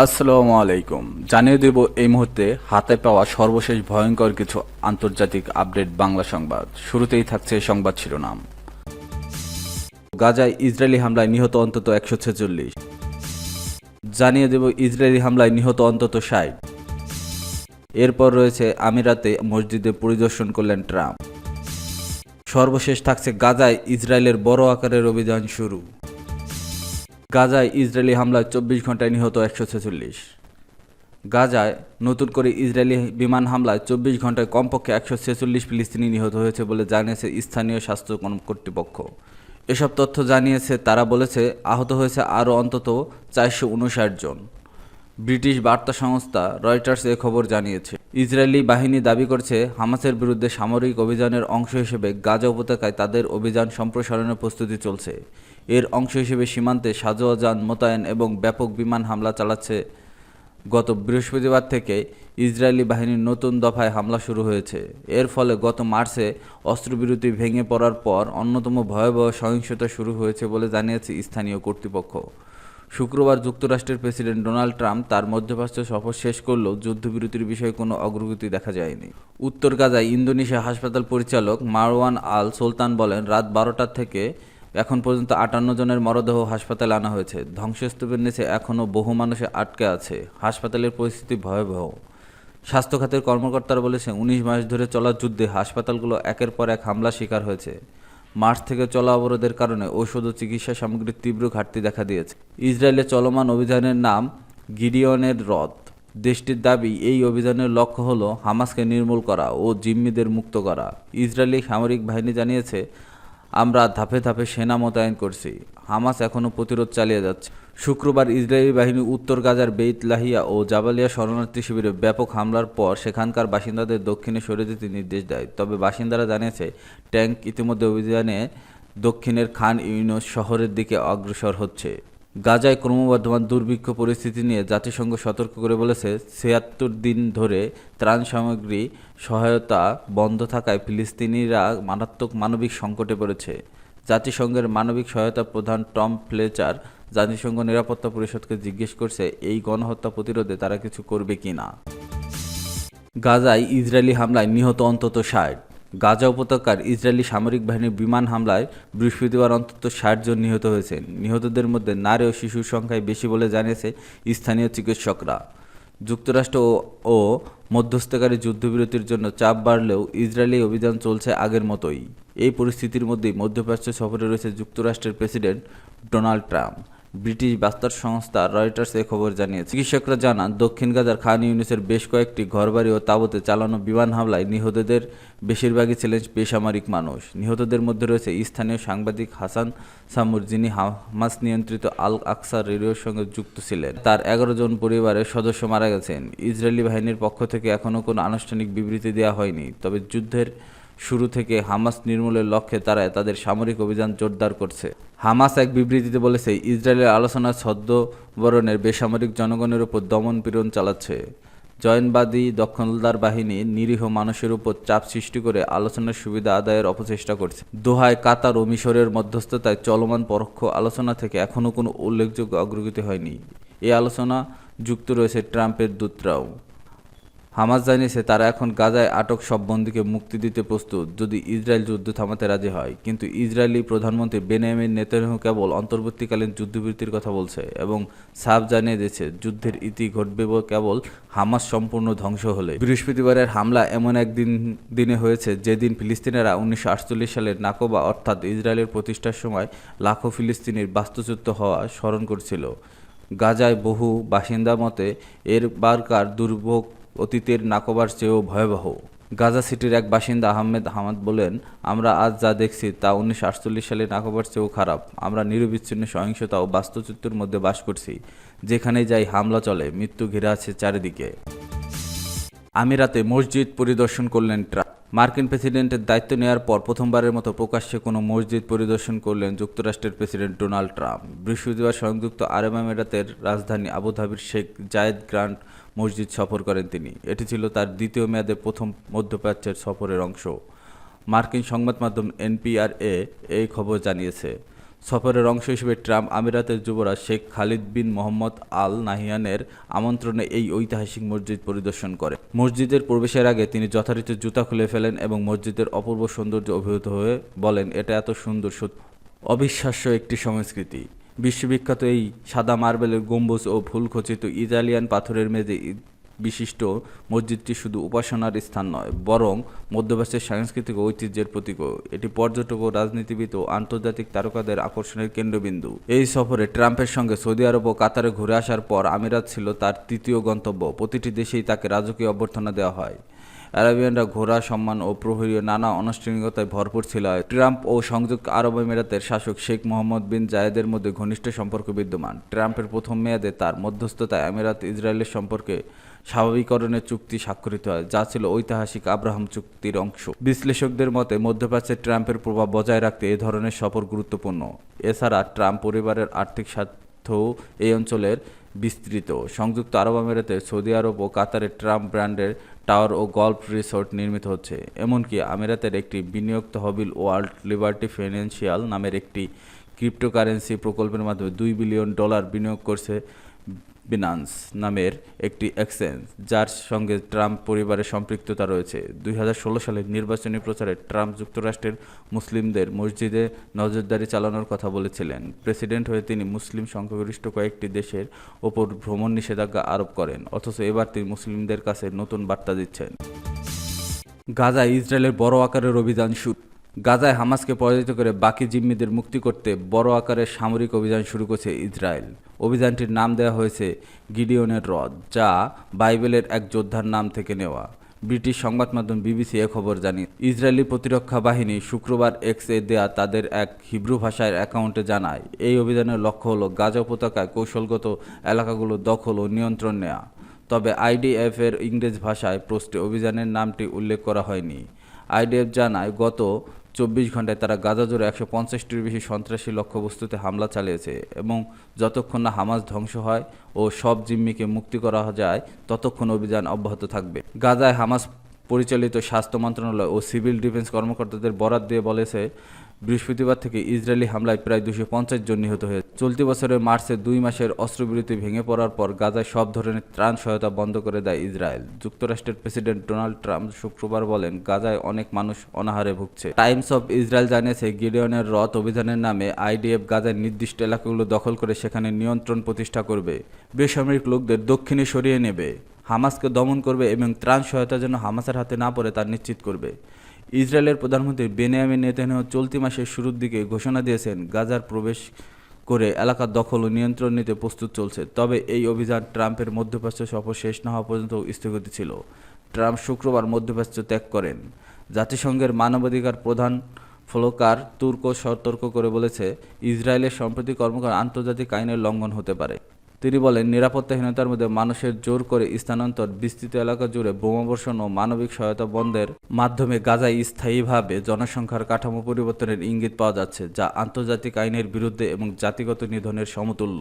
আসসালামু আলাইকুম। জানিয়ে দেব এই মুহূর্তে হাতে পাওয়া সর্বশেষ ভয়ঙ্কর কিছু আন্তর্জাতিক আপডেট বাংলা সংবাদ। শুরুতেই থাকছে সংবাদ শিরোনাম। গাজায় ইসরায়েলি হামলায় নিহত অন্তত একশো ছেচল্লিশ। জানিয়ে দেব ইসরায়েলি হামলায় নিহত অন্তত ষাট। এরপর রয়েছে আমিরাতে মসজিদে পরিদর্শন করলেন ট্রাম্প। সর্বশেষ থাকছে গাজায় ইসরায়েলের বড় আকারের অভিযান শুরু। গাজায় ইসরায়েলি হামলায় চব্বিশ ঘন্টায় নিহত একশো ছেচল্লিশ। গাজায় নতুন করে ইসরায়েলি বিমান হামলায় চব্বিশ ঘন্টায় কমপক্ষে একশো ছেচল্লিশ ফিলিস্তিনি নিহত হয়েছে বলে জানিয়েছে স্থানীয় স্বাস্থ্য কর্তৃপক্ষ। এসব তথ্য জানিয়েছে, তারা বলেছে, আহত হয়েছে আরও অন্তত চারশো উনষাট জন। ব্রিটিশ বার্তা সংস্থা রয়টার্স এ খবর জানিয়েছে, ইসরায়েলি বাহিনী দাবি করছে, হামাসের বিরুদ্ধে সামরিক অভিযানের অংশ হিসেবে গাজা উপত্যকায় তাদের অভিযান সম্প্রসারণের প্রস্তুতি চলছে। এর অংশ হিসেবে সীমান্তে সাজোয়া যান মোতায়েন এবং ব্যাপক বিমান হামলা চালাচ্ছে। গত বৃহস্পতিবার থেকে ইসরায়েলি বাহিনীর নতুন দফায় হামলা শুরু হয়েছে। এর ফলে গত মার্চে অস্ত্রবিরতি ভেঙে পড়ার পর অন্যতম ভয়াবহ সহিংসতা শুরু হয়েছে বলে জানিয়েছে স্থানীয় কর্তৃপক্ষ। শুক্রবার যুক্তরাষ্ট্রের প্রেসিডেন্ট ডোনাল্ড ট্রাম্প তার মধ্যপ্রাচ্য সফর শেষ করলেও যুদ্ধবিরতির বিষয়ে কোনো অগ্রগতি দেখা যায়নি। উত্তর গাজায় ইন্দোনেশিয়া হাসপাতাল পরিচালক মারওয়ান আল সুলতান বলেন, রাত বারোটার থেকে এখন পর্যন্ত আটান্ন জনের মরদেহ হাসপাতালে আনা হয়েছে। ধ্বংসস্তূপের নিচে এখনও বহু মানুষে আটকে আছে। হাসপাতালের পরিস্থিতি ভয়াবহ। স্বাস্থ্য খাতের কর্মকর্তারা বলেছে, উনিশ মাস ধরে চলা যুদ্ধে হাসপাতালগুলো একের পর এক হামলার শিকার হয়েছে। মার্চ থেকে চলা অবরোধের কারণে ঔষধ ও চিকিৎসা সামগ্রীর তীব্র ঘাটতি দেখা দিয়েছে। ইসরায়েলে চলমান অভিযানের নাম গিডিয়নের রথ দেশটির দাবি, এই অভিযানের লক্ষ্য হল হামাসকে নির্মূল করা ও জিম্মিদের মুক্ত করা। ইসরায়েলি সামরিক বাহিনী জানিয়েছে আমরা ধাপে ধাপে সেনা মোতায়েন করছি। হামাস এখনও প্রতিরোধ চালিয়ে যাচ্ছে। শুক্রবার ইসরায়েলি বাহিনী উত্তর গাজার বেইত লাহিয়া ও জাবালিয়া শরণার্থী শিবিরে ব্যাপক হামলার পর সেখানকার বাসিন্দাদের দক্ষিণে সরে যেতে নির্দেশ দেয়। তবে বাসিন্দারা জানিয়েছে ট্যাঙ্ক ইতিমধ্যে অভিযানে দক্ষিণের খান ইউনুস শহরের দিকে অগ্রসর হচ্ছে। গাজায় ক্রমবর্ধমান দুর্ভিক্ষ পরিস্থিতি নিয়ে জাতিসংঘ সতর্ক করে বলেছে, ছিয়াত্তর দিন ধরে ত্রাণ সামগ্রী সহায়তা বন্ধ থাকায় ফিলিস্তিনিরা মারাত্মক মানবিক সংকটে পড়েছে। জাতিসংঘের মানবিক সহায়তা প্রধান টম ফ্লেচার জাতিসংঘ নিরাপত্তা পরিষদকে জিজ্ঞেস করছে, এই গণহত্যা প্রতিরোধে তারা কিছু করবে কি না গাজায় ইসরায়েলি হামলায় নিহত অন্তত ষাট। গাজা উপত্যকার ইসরায়েলি সামরিক বাহিনীর বিমান হামলায় বৃহস্পতিবার অন্তত ষাট জন নিহত হয়েছেন নিহতদের মধ্যে নারী ও শিশুর সংখ্যায় বেশি বলে জানিয়েছে স্থানীয় চিকিৎসকরা। যুক্তরাষ্ট্র ও- ও মধ্যস্থকারী যুদ্ধবিরতির জন্য চাপ বাড়লেও ইসরায়েলি অভিযান চলছে আগের মতোই। এই পরিস্থিতির মধ্যেই মধ্যপ্রাচ্য সফরে রয়েছে যুক্তরাষ্ট্রের প্রেসিডেন্ট ডোনাল্ড ট্রাম্প। ব্রিটিশ বার্তা সংস্থা রয়টার্স এ খবর জানিয়েছে। চিকিৎসকরা জানান, দক্ষিণ গাজার খান ইউনিসের বেশ কয়েকটি ঘরবাড়ি ও তাঁবুতে চালানো বিমান হামলায় নিহতদের বেশিরভাগই ছিলেন বেসামরিক মানুষ। নিহতদের মধ্যে রয়েছে স্থানীয় সাংবাদিক হাসান সামুর, যিনি হামাস নিয়ন্ত্রিত আল আকসার রেডিওর সঙ্গে যুক্ত ছিলেন। তার এগারো জন পরিবারের সদস্য মারা গেছেন। ইসরায়েলি বাহিনীর পক্ষ থেকে এখনও কোনো আনুষ্ঠানিক বিবৃতি দেওয়া হয়নি, তবে যুদ্ধের শুরু থেকে হামাস নির্মূলের লক্ষ্যে তারা তাদের সামরিক অভিযান জোরদার করছে। হামাস এক বিবৃতিতে বলেছে, ইসরায়েলের আলোচনা ছদ্মবরণের বেসামরিক জনগণের উপর দমন পীড়ন চালাচ্ছে। জয়নবাদী দখলদার বাহিনী নিরীহ মানুষের উপর চাপ সৃষ্টি করে আলোচনার সুবিধা আদায়ের অপচেষ্টা করছে। দোহায়, কাতার ও মিশরের মধ্যস্থতায় চলমান পরোক্ষ আলোচনা থেকে এখনও কোনো উল্লেখযোগ্য অগ্রগতি হয়নি। এই আলোচনা যুক্ত রয়েছে ট্রাম্পের দূতরাও হামাস জানিয়েছে, তারা এখন গাজায় আটক সব বন্দীকে মুক্তি দিতে প্রস্তুত, যদি ইসরায়েল যুদ্ধ থামাতে রাজি হয়। কিন্তু ইসরায়েলি প্রধানমন্ত্রী বেনিয়ামিন নেতানিয়াহু কেবল অন্তর্বর্তীকালীন যুদ্ধবিরতির কথা বলছে এবং সাফ জানিয়ে দিয়েছে, যুদ্ধের ইতি ঘটবে বলে কেবল হামাস সম্পূর্ণ ধ্বংস হলে বৃহস্পতিবারের হামলা এমন একদিন দিনে হয়েছে, যেদিন ফিলিস্তিনিরা উনিশশো আটচল্লিশ সালের নাকোবা, অর্থাৎ ইসরায়েলের প্রতিষ্ঠার সময় লাখো ফিলিস্তিনির বাস্তুচ্যুত হওয়া স্মরণ করছিল। গাজায় বহু বাসিন্দা মতে, এর বারকার দুর্ভোগ অতীতের নাকোবার চেয়েও ভয়াবহ। গাজা সিটির এক বাসিন্দা আহমেদ হামাদ বলেন, আমরা আজ যা দেখছি তা উনিশশো আটচল্লিশ সালে নাকোবার চেয়েও খারাপ। আমরা নিরবিচ্ছিন্ন সহিংসতা ও বাস্তুচিত্রের মধ্যে বাস করছি। যেখানে যাই হামলা চলে, মৃত্যু ঘিরে আছে চারিদিকে। আমিরাতে মসজিদ পরিদর্শন করলেন ট্রাম্প। মার্কিন প্রেসিডেন্টের দায়িত্ব নেওয়ার পর প্রথমবারের মতো প্রকাশ্যে কোনো মসজিদ পরিদর্শন করলেন যুক্তরাষ্ট্রের প্রেসিডেন্ট ডোনাল্ড ট্রাম্প। বৃহস্পতিবার সংযুক্ত আরব আমিরাতের রাজধানী আবুধাবির শেখ জায়েদ গ্রান্ট মসজিদ সফর করেন তিনি। এটি ছিল তার দ্বিতীয় মেয়াদে প্রথম মধ্যপ্রাচ্যের সফরের অংশ। মার্কিন সংবাদ মাধ্যম এনপিআরএ এই খবর জানিয়েছে। সফরের অংশ হিসেবে ট্রাম্প আমিরাতের যুবরাজ শেখ খালিদ বিন মোহাম্মদ আল নাহিয়ানের আমন্ত্রণে এই ঐতিহাসিক মসজিদ পরিদর্শন করে। মসজিদের প্রবেশের আগে তিনি যথারীতি জুতা খুলে ফেলেন এবং মসজিদের অপূর্ব সৌন্দর্য অভিভূত হয়ে বলেন, এটা এত সুন্দর অবিশ্বাস্য একটি সংস্কৃতি। বিশ্ববিখ্যাত এই সাদা মার্বেলের গম্বুজ ও ফুলখচিত ইতালিয়ান পাথরের মেঝে বিশিষ্ট মসজিদটি শুধু উপাসনার স্থান নয়, বরং মধ্যপ্রাচ্যের সাংস্কৃতিক ঐতিহ্যের প্রতীকও। এটি পর্যটক ও রাজনীতিবিদ ও আন্তর্জাতিক তারকাদের আকর্ষণের কেন্দ্রবিন্দু। এই সফরে ট্রাম্পের সঙ্গে সৌদি আরব ও কাতারে ঘুরে আসার পর আমিরাত ছিল তার তৃতীয় গন্তব্য। প্রতিটি দেশেই তাকে রাজকীয় অভ্যর্থনা দেওয়া হয়। আরাবিয়ানরা ঘোড়া, সম্মান ও প্রহরীয় নানা আনুষ্ঠানিকতায় ভরপুর ছিল। ট্রাম্প ও সংযুক্ত আরব আমিরাতের শাসক শেখ মোহাম্মদ বিন জায়েদের মধ্যে ঘনিষ্ঠ সম্পর্ক বিদ্যমান। ট্রাম্পের প্রথম মেয়াদে তার মধ্যস্থতায় আমিরাত ইসরায়েলের সম্পর্কে স্বাভাবিকরণের চুক্তি স্বাক্ষরিত হয়, যা ছিল ঐতিহাসিক আব্রাহাম চুক্তির অংশ। বিশ্লেষকদের মতে, মধ্যপ্রাচ্যে ট্রাম্পের প্রভাব বজায় রাখতে এ ধরনের সফর গুরুত্বপূর্ণ। এছাড়া ট্রাম্প পরিবারের আর্থিক স্বার্থও এই অঞ্চলের বিস্তৃত। সংযুক্ত আরব আমিরাতে সৌদি আরব ও কাতারে ট্রাম্প ব্র্যান্ডের টাওয়ার ও গল্ফ রিসোর্ট নির্মিত হচ্ছে। এমনকি আমিরাতের একটি বিনিয়োগ তহবিল ওয়ার্ল্ড লিবার্টি ফিনান্সিয়াল নামের একটি ক্রিপ্টোকারেন্সি প্রকল্পের মাধ্যমে দুই বিলিয়ন ডলার বিনিয়োগ করছে বিনান্স নামের একটি এক্সচেঞ্জ যার সঙ্গে ট্রাম্প পরিবারের সম্পৃক্ততা রয়েছে। দুই হাজার ষোলো সালের নির্বাচনী প্রচারে ট্রাম্প যুক্তরাষ্ট্রের মুসলিমদের মসজিদে নজরদারি চালানোর কথা বলেছিলেন। প্রেসিডেন্ট হয়ে তিনি মুসলিম সংখ্যাগরিষ্ঠ কয়েকটি দেশের ওপর ভ্রমণ নিষেধাজ্ঞা আরোপ করেন, অথচ এবার তিনি মুসলিমদের কাছে নতুন বার্তা দিচ্ছেন। গাজায় ইসরায়েলের বড় আকারের অভিযান শুরু। গাজায় হামাসকে পরাজিত করে বাকি জিম্মিদের মুক্তি করতে বড় আকারের সামরিক অভিযান শুরু করেছে ইসরায়েল। অভিযানটির নাম দেওয়া হয়েছে গিডিওনের হ্রদ, যা বাইবেলের এক যোদ্ধার নাম থেকে নেওয়া। ব্রিটিশ সংবাদ মাধ্যম বিবিসি এ খবর জানিয়ে, ইসরায়েলি প্রতিরক্ষা বাহিনী শুক্রবার এক্স এ দেয়া তাদের এক হিব্রু ভাষার অ্যাকাউন্টে জানায়, এই অভিযানের লক্ষ্য হলো গাজা উপত্যকায় কৌশলগত এলাকাগুলো দখল ও নিয়ন্ত্রণ নেওয়া তবে আইডিএফ এর ইংরেজ ভাষায় পোস্টে অভিযানের নামটি উল্লেখ করা হয়নি। আইডিএফ জানায়, গত চব্বিশ ঘন্টায় তারা গাজা জুড়ে একশো পঞ্চাশটির বেশি সন্ত্রাসী লক্ষ্যবস্তুতে হামলা চালিয়েছে এবং যতক্ষণ না হামাজ ধ্বংস হয় ও সব জিম্মিকে মুক্তি করা যায়, ততক্ষণ অভিযান অব্যাহত থাকবে। গাজায় হামাজ পরিচালিত স্বাস্থ্য মন্ত্রণালয় ও সিভিল ডিফেন্স কর্মকর্তাদের বরাত দিয়ে বলেছে বৃহস্পতিবার থেকে ইসরায়েলি হামলায় প্রায় দুশো পঞ্চাশ জন নিহত হয়েছে। চলতি বছরের মার্চে দুই মাসের অস্ত্রবিরতি ভেঙে পড়ার পর গাজায় সব ধরনের ত্রাণ সহায়তা বন্ধ করে দেয় ইসরায়েল। যুক্তরাষ্ট্রের প্রেসিডেন্ট ডোনাল্ড ট্রাম্প শুক্রবার বলেন, গাজায় অনেক মানুষ অনাহারে ভুগছে। টাইমস অফ ইসরায়েল জানিয়েছে, গিডিয়নের রথ অভিযানের নামে আইডিএফ গাজার নির্দিষ্ট এলাকাগুলো দখল করে সেখানে নিয়ন্ত্রণ প্রতিষ্ঠা করবে। বেসামরিক লোকদের দক্ষিণে সরিয়ে নেবে। হামাসকে দমন করবে এবং ত্রাণ সহায়তা যেন হামাসের হাতে না পড়ে তা নিশ্চিত করবে। ইসরায়েলের প্রধানমন্ত্রী বেনিয়ামিন নেতানিয়াহু চলতি মাসের শুরুর দিকে ঘোষণা দিয়েছেন, গাজার প্রবেশ করে এলাকার দখল ও নিয়ন্ত্রণ নিতে প্রস্তুত চলছে। তবে এই অভিযান ট্রাম্পের মধ্যপ্রাচ্য সফর শেষ না হওয়া পর্যন্ত স্থগিত ছিল। ট্রাম্প শুক্রবার মধ্যপ্রাচ্য ত্যাগ করেন। জাতিসংঘের মানবাধিকার প্রধান ফ্লোকার তুর্ক সতর্ক করে বলেছে, ইসরায়েলের সম্প্রতি কর্মকাণ্ড আন্তর্জাতিক আইনের লঙ্ঘন হতে পারে। তিনি বলেন, নিরাপত্তাহীনতার মধ্যে মানুষের জোর করে স্থানান্তর, বিস্তৃত এলাকা জুড়ে বোমাবর্ষণ ও মানবিক সহায়তা বন্ধের মাধ্যমে গাজায় স্থায়ীভাবে জনসংখ্যার কাঠামো পরিবর্তনের ইঙ্গিত পাওয়া যাচ্ছে, যা আন্তর্জাতিক আইনের বিরুদ্ধে এবং জাতিগত নিধনের সমতুল্য।